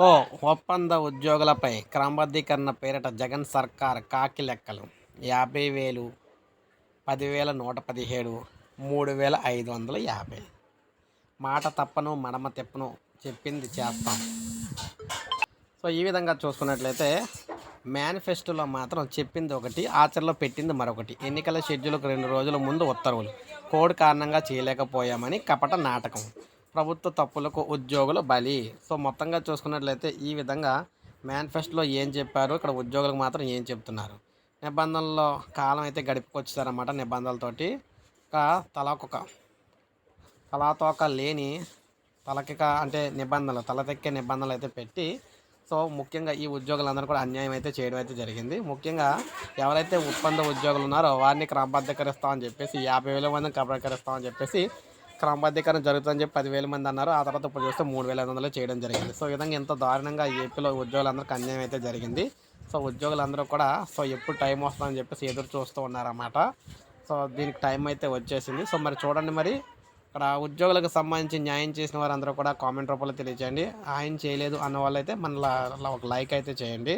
ఓ ఒప్పంద ఉద్యోగులపై క్రమబద్ధీకరణ పేరిట జగన్ సర్కార్ కాకి లెక్కలు. యాభై వేలు పదివేల నూట పదిహేడు మూడు వేల ఐదు వందల యాభై. మాట తప్పను మడమ తిప్పను చెప్పింది చేస్తాం. సో ఈ విధంగా చూసుకున్నట్లయితే మేనిఫెస్టోలో మాత్రం చెప్పింది ఒకటి ఆచరణలో పెట్టింది మరొకటి. ఎన్నికల షెడ్యూల్కు రెండు రోజుల ముందు ఉత్తర్వులు. కోడ్ కారణంగా చేయలేకపోయామని కపట నాటకం. ప్రభుత్వ తప్పులకు ఉద్యోగులు బలి. సో మొత్తంగా చూసుకున్నట్లయితే ఈ విధంగా మేనిఫెస్టోలో ఏం చెప్పారు? ఇక్కడ ఉద్యోగులకు మాత్రం ఏం చెప్తున్నారు? నిబంధనల్లో కాలం అయితే గడిపుకొచ్చారన్నమాట నిబంధనలతోటి. ఒక తలకొక తలాతోక లేని తలకిక అంటే నిబంధనలు తలతెక్కే నిబంధనలు అయితే పెట్టి సో ముఖ్యంగా ఈ ఉద్యోగులందరూ కూడా అన్యాయం అయితే చేయడం అయితే జరిగింది. ముఖ్యంగా ఎవరైతే ఒప్పంద ఉద్యోగులు ఉన్నారో వారిని క్రమబద్ధీకరిస్తామని చెప్పేసి యాభై వేల మందిని క్రమబద్ధీకరిస్తామని చెప్పేసి క్రమబద్ధీకరణ జరుగుతుందని చెప్పి పదివేల మంది అన్నారు. ఆ తర్వాత ఇప్పుడు చూస్తే మూడు వేల ఐదు వందలు చేయడం జరిగింది. సో ఈ విధంగా ఎంతో దారుణంగా ఏపీలో ఉద్యోగులందరికీ అన్యాయం అయితే జరిగింది. సో ఉద్యోగులందరూ కూడా సో ఎప్పుడు టైం వస్తుందని చెప్పేసి ఎదురు చూస్తూ ఉన్నారన్నమాట. సో దీనికి టైం అయితే వచ్చేసింది. సో మరి చూడండి మరి ఇక్కడ ఉద్యోగులకు సంబంధించి న్యాయం చేసిన వారందరూ కూడా కామెంట్ రూపంలో తెలియజేయండి. ఆయన చేయలేదు అన్న వాళ్ళైతే మన ఒక లైక్ అయితే చేయండి.